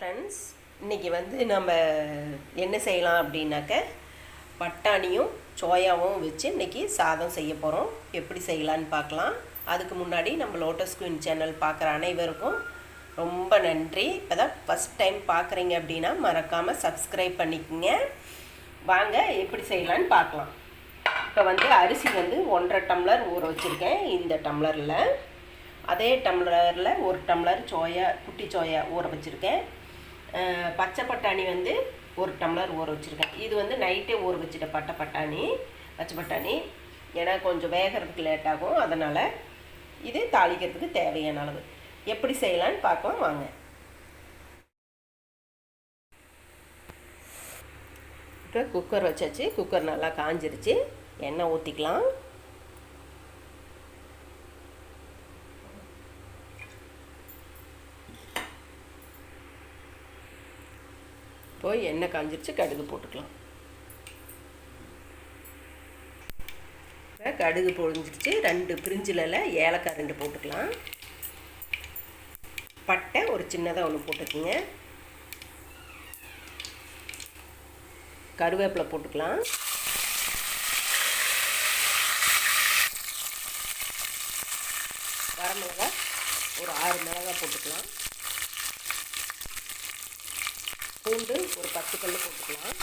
Friends இன்றைக்கி வந்து நம்ம என்ன செய்யலாம் அப்படின்னாக்க பட்டாணியும் சோயாவும் வச்சு இன்றைக்கி சாதம் செய்ய போகிறோம் எப்படி செய்யலான்னு பார்க்கலாம். அதுக்கு முன்னாடி நம்ம லோட்டஸ் குயின் சேனல் பார்க்குற அனைவருக்கும் ரொம்ப நன்றி. இப்போ தான் ஃபஸ்ட் டைம் பார்க்குறீங்க அப்படின்னா மறக்காமல் சப்ஸ்கிரைப் பண்ணிக்கோங்க. வாங்க எப்படி செய்யலான்னு பார்க்கலாம். இப்போ வந்து அரிசி வந்து ஒன்றரை டம்ளர் ஊற வச்சுருக்கேன். இந்த டம்ளரில். அதே டம்ளரில் ஒரு டம்ளர் சோயா குட்டி சோயா ஊற வச்சுருக்கேன். பச்சை பட்டாணி வந்து ஒரு டம்ளர் ஊற வச்சுருக்கேன். இது வந்து நைட்டே ஊற வச்சுட்ட பட்டை பட்டாணி பச்சை பட்டாணி. ஏன்னா கொஞ்சம் வேகிறதுக்கு லேட் ஆகும். அதனால் இது தாளிக்கிறதுக்கு தேவையான அளவு. எப்படி செய்யலான்னு பார்க்கலாம். வாங்க. இப்போ குக்கர் வச்சாச்சு. குக்கர் நல்லா காஞ்சிருச்சு. எண்ணெய் ஊற்றிக்கலாம் போய் எண்ணெய் காஞ்சிருச்சு கடுகு போட்டுக்கலாம். கடுகு பொழிஞ்சிருச்சு ரெண்டு பிரிஞ்சிலில் ஏலக்காய் ரெண்டு போட்டுக்கலாம். பட்டை ஒரு சின்னதாக ஒன்று போட்டுக்குங்க. கருவேப்பிலை போட்டுக்கலாம். வரமிளகாய் ஒரு ஆறு மிளகாய் போட்டுக்கலாம். பூண்டு ஒரு பத்து கல் போட்டுக்கலாம்.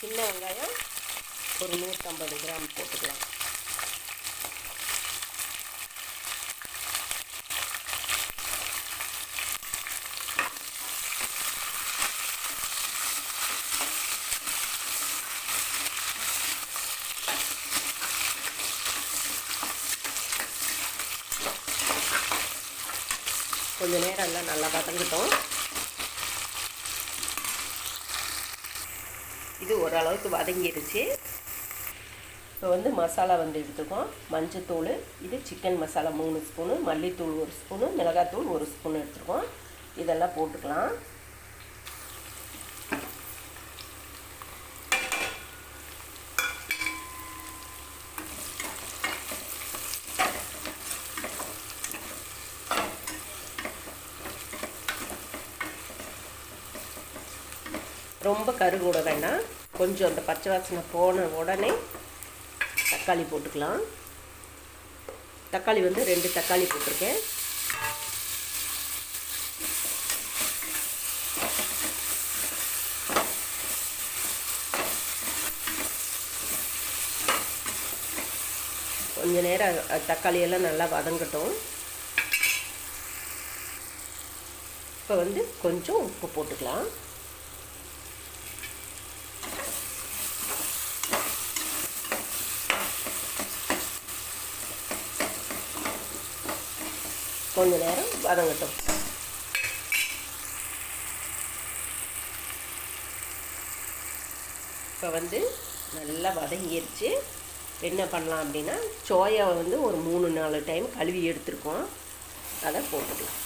சின்ன வெங்காயம் ஒரு நூற்றம்பது கிராம் போட்டுக்கலாம். கொஞ்சம் நேரம் எல்லாம் நல்லா வதங்கிட்டோம். இது ஓரளவுக்கு வதங்கிடுச்சு. இப்போ வந்து மசாலா வந்து எடுத்துக்கோம் மஞ்சத்தூள் இது சிக்கன் மசாலா மூணு ஸ்பூனு மல்லித்தூள் ஒரு ஸ்பூனு மிளகாத்தூள் ஒரு ஸ்பூன் எடுத்துருக்கோம் இதெல்லாம் போட்டுக்கலாம். ரொம்ப கருகூட வேண்டாம் கொஞ்சம் அந்த பச்சை வாசனை போன உடனே தக்காளி போட்டுக்கலாம். தக்காளி வந்து ரெண்டு தக்காளி போட்டிருக்கேன். கொஞ்ச நேரம் தக்காளி எல்லாம் நல்லா வதங்கட்டும். இப்போ வந்து கொஞ்சம் உப்பு போட்டுக்கலாம். கொஞ்ச நேரம் வதங்கட்டும். இப்போ வந்து நல்லா வதங்கிருச்சு. என்ன பண்ணலாம் அப்படின்னா சோயாவை வந்து ஒரு மூணு நாலு டைம் கழுவி எடுத்துருக்கோம். அதை போட்டுக்கலாம்.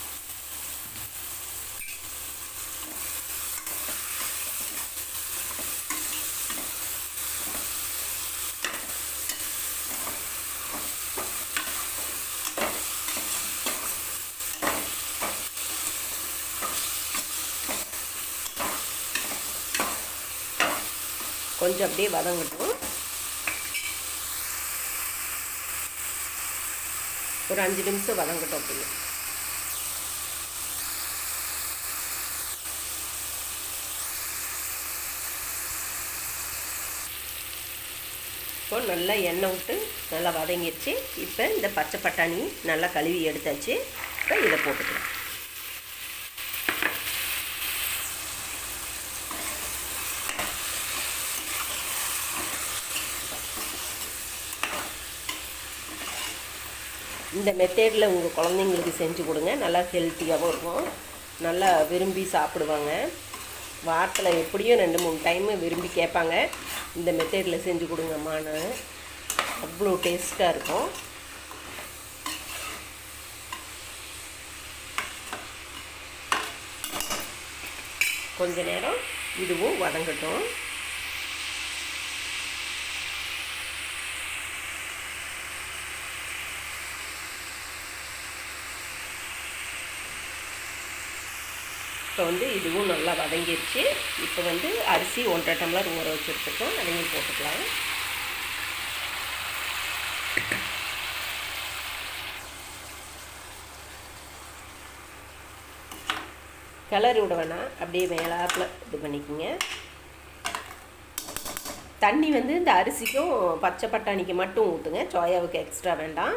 கொஞ்சம் அப்படியே வதங்கட்டும். ஒரு அஞ்சு நிமிஷம் வதங்கட்டும் அப்படியே. இப்போ நல்லா எண்ணெய் விட்டு நல்லா வதங்கிடுச்சு. இப்போ இந்த பச்சை பட்டாணி நல்லா கழுவி எடுத்தாச்சு. இப்போ இதை போட்டுக்கலாம். இந்த மெத்தேடில் உங்கள் குழந்தைங்களுக்கு செஞ்சு கொடுங்க. நல்லா ஹெல்த்தியாகவும் இருக்கும். நல்லா விரும்பி சாப்பிடுவாங்க. வாரத்தில் எப்படியும் ரெண்டு மூணு டைமு விரும்பி கேட்பாங்க. இந்த மெத்தேடில் செஞ்சு கொடுங்கம்மான்னு அவ்வளோ டேஸ்ட்டாக இருக்கும். கொஞ்ச நேரம் இதுவும் வதங்கட்டும். இப்போ வந்து இதுவும் நல்லா வதங்கிடுச்சு இப்போ வந்து அரிசி ஒன்றரை டம்ளர் ஊற வச்சுருக்கோம். அதையும் போட்டுக்கலாம். கிளறி விட வேணாம். அப்படியே மேலாப்பில் இது பண்ணிக்கோங்க. தண்ணி வந்து இந்த அரிசிக்கும் பச்சை பட்டாணிக்கு மட்டும் ஊற்றுங்க சோயாவுக்கு எக்ஸ்ட்ரா வேண்டாம்.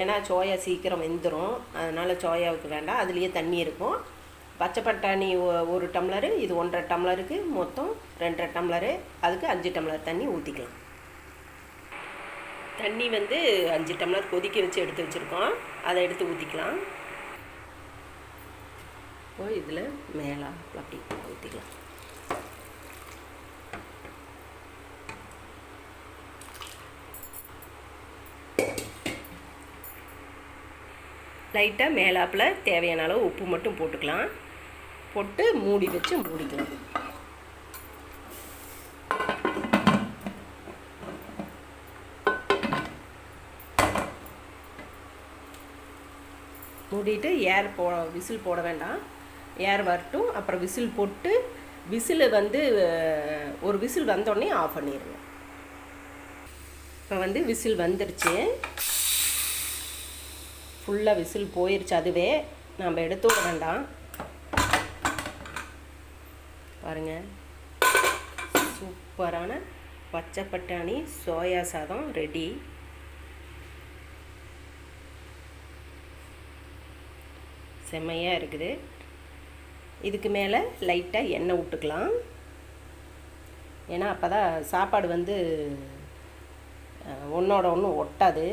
ஏன்னா சோயா சீக்கிரம் வெந்துடும் அதனால் சோயாவுக்கு வேண்டாம். அதுலேயே தண்ணி இருக்கும். பச்சை பட்டாணி ஒரு டம்ளரு இது ஒன்றரை டம்ளருக்கு மொத்தம் ரெண்டரை டம்ளரு அதுக்கு அஞ்சு டம்ளர் தண்ணி ஊற்றிக்கலாம் தண்ணி வந்து அஞ்சு டம்ளர் கொதிக்க வச்சு எடுத்து வச்சுருக்கோம். அதை எடுத்து ஊற்றிக்கலாம் இப்போ இதில் மேலே அப்படி ஊற்றிக்கலாம் லைட்டாக மேலாப்பில் தேவையான அளவு உப்பு மட்டும் போட்டுக்கலாம். போட்டு மூடி வச்சு மூடிக்கலாம். மூடிட்டு ஏர் போ விசில் போட வேண்டாம். ஏர் வரட்டும். அப்புறம் விசில் போட்டு விசில் வந்து ஒரு விசில் வந்தோடனே ஆஃப் பண்ணிடுங்க இப்போ வந்து விசில் வந்துருச்சு. ஃபுல்லாக விசில் போயிடுச்சு அதுவே. நம்ம எடுத்து விட வேண்டாம். பாருங்கள் சூப்பரான பச்சை பட்டாணி சோயா சாதம் ரெடி செம்மையாக இருக்குது. இதுக்கு மேலே லைட்டாக எண்ணெய் விட்டுக்கலாம் ஏன்னா அப்போ தான் சாப்பாடு வந்து ஒன்றோட ஒன்று ஒட்டாது.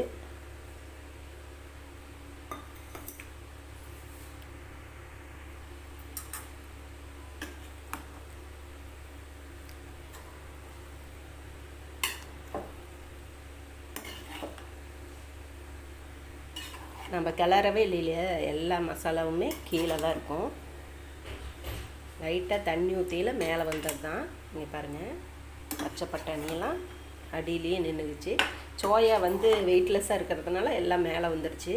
நம்ம கிளறவே இல்லையில எல்லா மசாலாவுமே கீழே தான் இருக்கும். லைட்டாக தண்ணி ஊற்றியில் மேலே வந்தது தான். இங்கே பாருங்கள் பச்சை பட்டாணியெல்லாம் அடியிலேயே நின்றுக்குச்சு சோயா வந்து வெயிட்லெஸ்ஸாக இருக்கிறதுனால எல்லாம் மேலே வந்துடுச்சு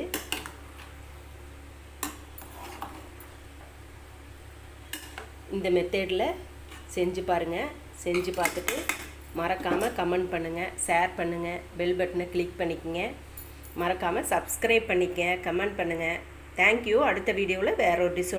இந்த மெத்தேடில் செஞ்சு பாருங்கள் செஞ்சு பார்த்துட்டு மறக்காமல் கமெண்ட் பண்ணுங்கள் ஷேர் பண்ணுங்கள் பெல் பட்டனை கிளிக் பண்ணிக்கங்க. மறக்காமல் சப்ஸ்கிரைப் பண்ணிக்க கமெண்ட் பண்ணுங்கள் தேங்க்யூ அடுத்த வீடியோவில் வேற ஒரு டிஷ்